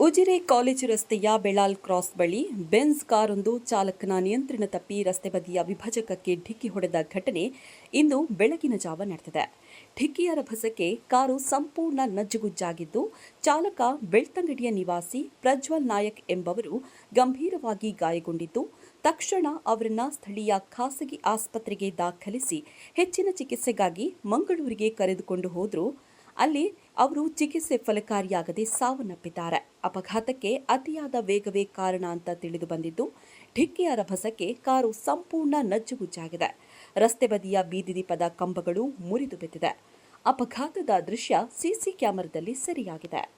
Ujire college ರಸ್ತೆಯ Belal cross ಬಳಿ Benz ಕಾರೊಂದು ಚಾಲಕನ ನಿಯಂತ್ರಣ ತಪ್ಪಿ ರಸ್ತೆ ಬದಿಯ ವಿಭಜಕಕ್ಕೆ ಢಿಕ್ಕಿ ಹೊಡೆದ ಘಟನೆ ಇಂದು ಬೆಳಗಿನ ಜಾವ ನಡೆದಿದೆ. ಢಿಕ್ಕಿಯ ರಭಸಕ್ಕೆ ಕಾರು ಸಂಪೂರ್ಣ ನಜ್ಜುಗುಜ್ಜಾಗಿದ್ದು, ಚಾಲಕ ಬೆಳ್ತಂಗಡಿಯ ನಿವಾಸಿ ಪ್ರಜ್ವಲ್ ನಾಯಕ್ ಎಂಬವರು ಗಂಭೀರವಾಗಿ ಗಾಯಗೊಂಡಿದ್ದು, ತಕ್ಷಣ ಅವರನ್ನ ಸ್ಥಳೀಯ ಖಾಸಗಿ ಆಸ್ಪತ್ರೆಗೆ ದಾಖಲಿಸಿ ಹೆಚ್ಚಿನ ಚಿಕಿತ್ಸೆಗಾಗಿ ಮಂಗಳೂರಿಗೆ ಕರೆದುಕೊಂಡು ಹೋದ್ರು ಅಲ್ಲಿ ಅವರು ಚಿಕಿತ್ಸೆ ಫಲಕಾರಿಯಾಗದೆ ಸಾವನ್ನಪ್ಪಿದ್ದಾರೆ. ಅಪಘಾತಕ್ಕೆ ಅತಿಯಾದ ವೇಗವೇ ಕಾರಣ ಅಂತ ತಿಳಿದು ಬಂದಿದ್ದು ಢಿಕ್ಕಿಯ ರಭಸಕ್ಕೆ ಕಾರು ಸಂಪೂರ್ಣ ನಜ್ಜುಗುಜ್ಜಾಗಿದೆ. ರಸ್ತೆ ಬದಿಯ ಬೀದಿ ದೀಪದ ಕಂಬಗಳು ಮುರಿದು ಬಿದ್ದಿದೆ. ಅಪಘಾತದ ದೃಶ್ಯ ಸಿಸಿ ಕ್ಯಾಮೆರಾದಲ್ಲಿ ಸೆರೆಯಾಗಿದೆ.